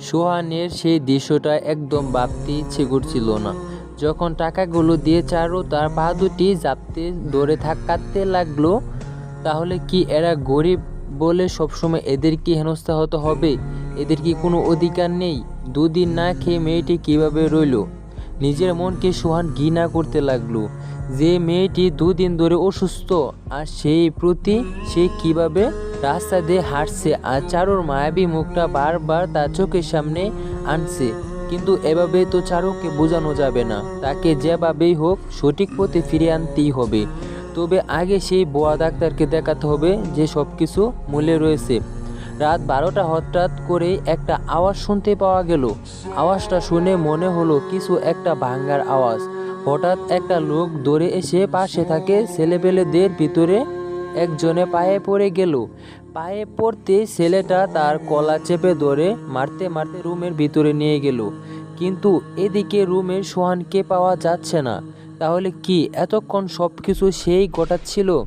সোহানের সেই দৃশ্যটা একদম ভাবতে ইচ্ছে করছিল না। যখন টাকাগুলো দিয়ে চারু তার পা দুটি জাপতে ধরে থাকাতে লাগল, তাহলে কি এরা গরিব বলে সবসময় এদের কি হেনস্থা হতে হবে? এদের কি কোনো অধিকার নেই? দুদিন না খেয়ে মেয়েটি কীভাবে রইল? নিজের মনকে সোহান ঘৃণা করতে লাগল। যে মেয়েটি দুদিন ধরে অসুস্থ, আর সেই প্রতি সে কীভাবে রাস্তা দিয়ে হাঁটছে আর চারুর মায়াবী মুখটা বারবার তার চোখের সামনে আনছে। কিন্তু এভাবে তো চারুকে বোঝানো যাবে না। তাকে যেভাবেই হোক সঠিক পথে ফিরে আনতেই হবে। তবে আগে সেই বোয়া ডাক্তারকে দেখাতে হবে যে সব কিছু মূলে রয়েছে। রাত বারোটা হঠাৎ করে একটা আওয়াজ শুনতে পাওয়া গেল। আওয়াজটা শুনে মনে হলো কিছু একটা ভাঙ্গার আওয়াজ। হঠাৎ একটা লোক দৌড়ে এসে পাশে থাকে ছেলেপেলেদের ভিতরে একজনে পায়ে পড়ে গেল। পায়ে পড়তে ছেলেটা তার কলা চেপে ধরে মারতে মারতে রুমের ভিতরে নিয়ে গেল। কিন্তু এদিকে রুমের সোহানকে পাওয়া যাচ্ছে না। তাহলে কি এতক্ষণ সব কিছু সেই ঘটাচ্ছিল?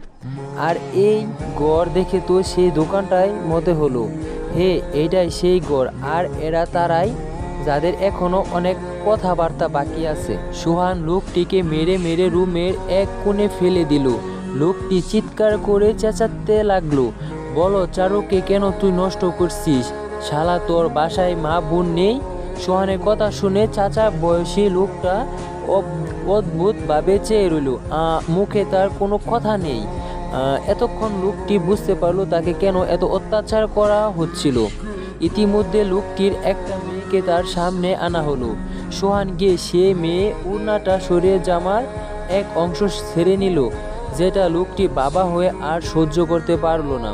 আর এই গড় দেখে তো সেই দোকানটাই মতে হলো। হে এইটাই সেই গড় আর এরা তারাই, যাদের এখনও অনেক কথাবার্তা বাকি আছে। সোহান লোকটিকে মেরে মেরে রুমের এক কোণে ফেলে দিল। লোকটি চিৎকার করে চেঁচাতে লাগল। বলো, চারুকে কেন তুই নষ্ট করছিস? শালা, তোর বাসায় মা বোন নেই? সোহানের কথা শুনে চাচা বয়সী লোকটা অদ্ভুতভাবে চেয়ে রইল। মুখে তার কোনো কথা নেই। এতক্ষণ লোকটি বুঝতে পারল তাকে কেন এত অত্যাচার করা হচ্ছিল। ইতিমধ্যে লোকটির একটা মেয়েকে তার সামনে আনা হলো। সোহান গিয়ে সে মেয়ে উড়নাটা সরিয়ে জামার এক অংশ ছেড়ে নিল। যেটা লোকটি বাবা হয়ে আর সহ্য করতে পারল না।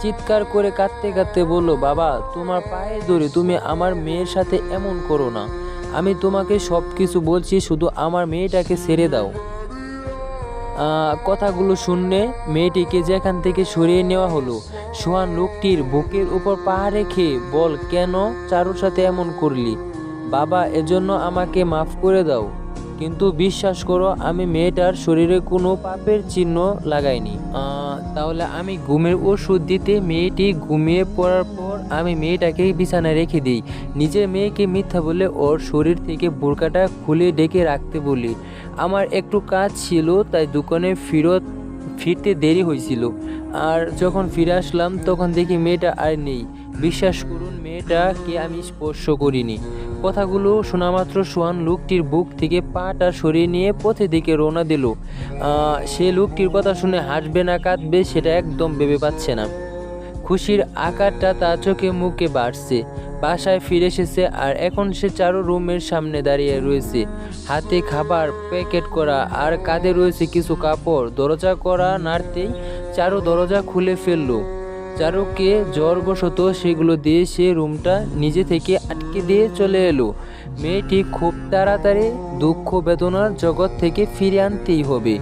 চিৎকার করে কাঁদতে কাঁদতে বলল, বাবা, তোমার পায়ে ধরে তুমি আমার মেয়ের সাথে এমন করো না। আমি তোমাকে সব কিছু বলছি, শুধু আমার মেয়েটাকে ছেড়ে দাও। কথাগুলো শুনে মেয়েটিকে যেখান থেকে সরিয়ে নেওয়া হলো, সোহান লোকটির বুকের উপর পা রেখে, বল, কেন চারুর সাথে এমন করলি? বাবা, এজন্য আমাকে মাফ করে দাও। কিন্তু বিশ্বাস করো, আমি মেয়েটার শরীরে কোনো পাপের চিহ্ন লাগাইনি। তাহলে আমি ঘুমের ওষুধ দিতে মেয়েটি ঘুমিয়ে পড়ার পর আমি মেয়েটাকে বিছানায় রেখে দিই। নিজের মেয়েকে মিথ্যা বলে ওর শরীর থেকে বোরকাটা খুলে ডেকে রাখতে বলি। আমার একটু কাজ ছিল, তাই দোকানে ফেরত, ফিরতে দেরি হয়েছিল। আর যখন ফিরে আসলাম, তখন দেখি মেয়েটা আর নেই। বিশ্বাস করুন, মেয়েটাকে আমি স্পর্শ করিনি। কথাগুলো শোনা মাত্র সোহান লোকটির বুক থেকে পাটা সরিয়ে নিয়ে পথে দিকে রওনা দিল। সে লোকটির কথা শুনে হাসবে না, কাঁদবে সেটা একদম ভেবে পাচ্ছে না। খুশির আকারটা তার চোখে মুখে বাড়ছে। বাসায় ফিরে এসেছে আর এখন সে চারো রুমের সামনে দাঁড়িয়ে রয়েছে। হাতে খাবার, প্যাকেট করা আর কাঁধে রয়েছে কিছু কাপড়। দরজা করা নাড়তেই চারো দরজা খুলে ফেলল। চারুকে জ্বরবশত সেগুলো দিয়ে সে রুমটা নিজে থেকে আটকে দিয়ে চলে এলো। মেয়েটি খুব তাড়াতাড়ি দুঃখ বেদনার জগৎ থেকে ফিরে আনতেই হবে।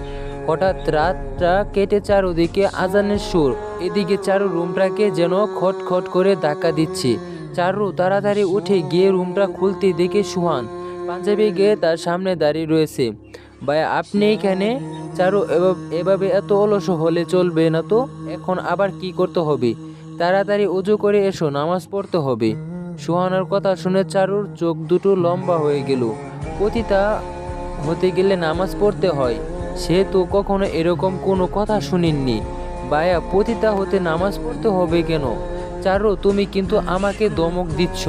হঠাৎ রাতটা কেটে চারোদিকে আজানের সুর। এদিকে চারু রুমটাকে যেন খটখট করে ধাক্কা দিচ্ছে। চারু তাড়াতাড়ি উঠে গিয়ে রুমটা খুলতে দেখে সুহান পাঞ্জাবি গিয়ে তার সামনে দাঁড়িয়ে রয়েছে। ভাই, আপনি এখানে? চারু, এভাবে- এত অলস হলে চলবে না তো? এখন আবার কি করতে হবে? তাড়াতাড়ি উজু করে এসো, নামাজ পড়তে হবে। সুহানার কথা শুনে চারুর চোখ দুটো লম্বা হয়ে গেল। পতিতা হতে গেলে নামাজ পড়তে হয়। সে তো কখনো এরকম কোনো কথা শুনিননি। বায়া পতিতা হতে নামাজ পড়তে হবে কেন? চারু, তুমি কিন্তু আমাকে দমক দিচ্ছ।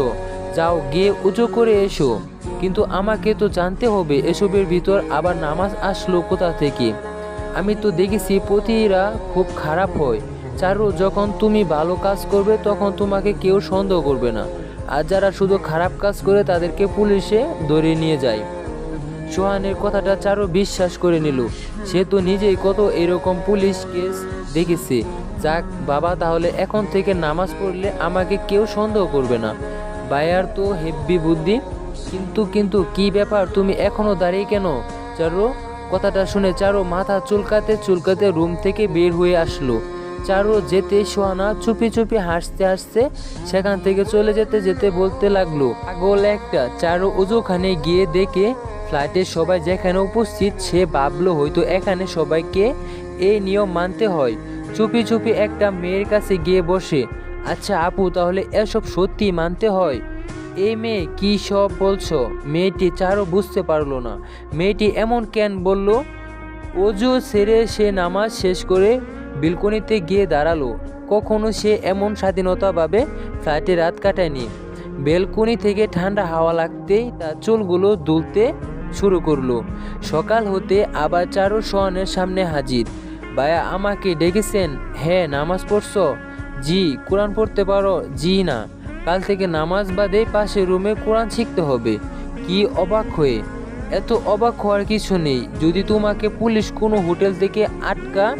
যাও, গিয়ে উজু করে এসো। কিন্তু আমাকে তো জানতে হবে এসবের ভিতর আবার নামাজ আসলো কোথা থেকে। আমি তো দেখেছি পতিরা খুব খারাপ হয়। চারু, যখন তুমি ভালো কাজ করবে, তখন তোমাকে কেউ সন্দেহ করবে না। আর যারা শুধু খারাপ কাজ করে, তাদেরকে পুলিশে ধরে নিয়ে যায়। সোহানের কথাটা চারু বিশ্বাস করে নিল। সে তো নিজেই কত এরকম পুলিশ কেস দেখেছে। যাক, বাবা, তাহলে এখন থেকে নামাজ পড়লে আমাকে কেউ সন্দেহ করবে না। বায়ার তো হেব্বি বুদ্ধি। কিন্তু কিন্তু কি ব্যাপার? তুমি এখনও দাঁড়িয়ে কেন? চারু, কথাটা শুনে চারু মাথা চুলকাতে চুলকাতে রুম থেকে বের হয়ে আসলো। চারু যেতে সোহানা চুপি চুপি হাসতে হাসতে সেখান থেকে চলে যেতে যেতে বলতে লাগল, পাগল একটা। চারু উজুখানে গিয়ে দেখে ফ্লাইটের সবাই যেখানে উপস্থিত, সে ভাবলো হয়তো এখানে সবাইকে এই নিয়ম মানতে হয়। চুপি চুপি একটা মেয়ের কাছে গিয়ে বসে আচ্ছা আপু, তাহলে এসব সত্যি মানতে হয়? এই মেয়ে কি সব বলছো? মেয়েটি চারও বুঝতে পারল না। মেয়েটি এমন কেন বলল? অজু সেরে সে নামাজ শেষ করে বিলকনিতে গিয়ে দাঁড়াল। কখনো সে এমন স্বাধীনতাভাবে ফ্ল্যাটে রাত কাটায়নি। বেলকনি থেকে ঠান্ডা হাওয়া লাগতেই তার চুলগুলো দুলতে শুরু করল। সকাল হতে আবার চারু সোহানের সামনে হাজির। ভাইয়া, আমাকে ডেকেছেন? হ্যাঁ নামাজ পড়ছো? জি, কোরআন পড়তে পারো? জি না। কাল থেকে নামাজ বাদে পাশে রুমে কোরআন শিখতে হবে। কি অবাক হয়ে। এত অবাক হওয়ার কিছু নেই। যদি তোমাকে পুলিশ কোনো হোটেল থেকে আটকা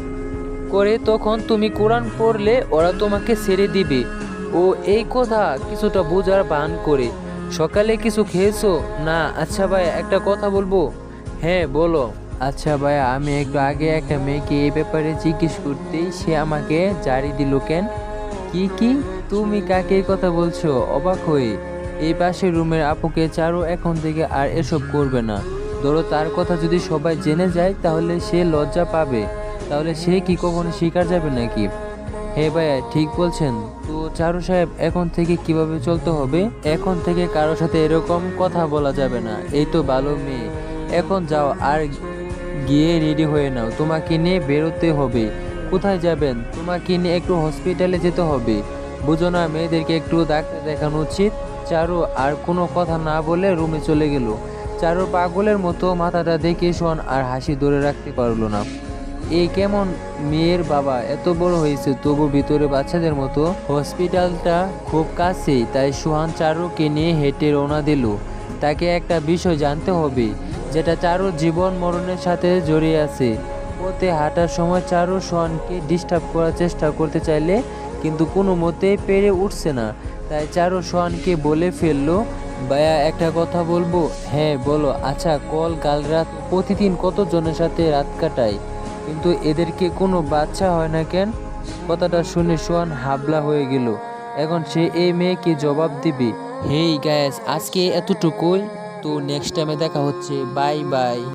করে, তখন তুমি কোরআন পড়লে ওরা তোমাকে ছেড়ে দিবে। ও এই কথা কিছুটা বোঝার বান করে। সকালে কিছু খেয়েছো? না আচ্ছা ভাই, একটা কথা বলব? হ্যাঁ বলো। আচ্ছা ভাই, আমি একটু আগে একটা মেয়েকে এই ব্যাপারে জিজ্ঞেস করতেই সে আমাকে জারি দিল কেন? কি কি? তুমি কাকে কথা বলছো? অবাক হয়ে এই পাশের রুমের আপুকে চারু এখন থেকে আর এসব করবে না। ধরো তার কথা যদি সবাই জেনে যায়, তাহলে সে লজ্জা পাবে। তাহলে সে কি কখনো শিকার যাবে নাকি? হে ভাইয়া, ঠিক বলছেন। তো চারু সাহেব, এখন থেকে কীভাবে চলতে হবে? এখন থেকে কারোর সাথে এরকম কথা বলা যাবে না। এই তো ভালো মেয়ে। এখন যাও আর গিয়ে রেডি হয়ে নাও। তোমাকে নিয়ে বেরোতে হবে। কোথায় যাবেন? তোমাকে নিয়ে একটু হসপিটালে যেতে হবে। বুঝো না, মেয়েদেরকে একটু ডাক্তার দেখানো উচিত। চারু, আর কোনো কথা না বলে রুমে চলে গেল। চারু পাগলের মতো মাথাটা দেখে শোন, আর হাসি ধরে রাখতে পারল না। এই কেমন মেয়ের বাবা, এত বড় হয়েছে, তবু ভিতরে বাচ্চাদের মতো। হসপিটালটা খুব কাছেই, তাই সোহান চারুকে নিয়ে হেঁটে রওনা দিল। তাকে একটা বিষয় জানতে হবে, যেটা চারুর জীবন মরণের সাথে জড়িয়ে আছে। পথে হাঁটার সময় চারু সোহানকে ডিস্টার্ব করার চেষ্টা করতে চাইলে কিন্তু কোনো মতেই পেরে উঠছে না। তাই চারু সোহানকে বলে ফেলল, ভাইয়া, একটা কথা বলব? হ্যাঁ বলো। আচ্ছা কল কাল রাত, প্রতিদিন কতজনের সাথে রাত কাটায় কিন্তু এদেরকে কোনো বাচ্চা হয় না কেন? কথাটা শুনে সোহান হাবলা হয়ে গেল। এখন সে এই মেয়েকে জবাব দিবে। হেই, গ্যাস, আজকে এতটুকুই। তো নেক্সট টাইমে দেখা হচ্ছে। Bye bye.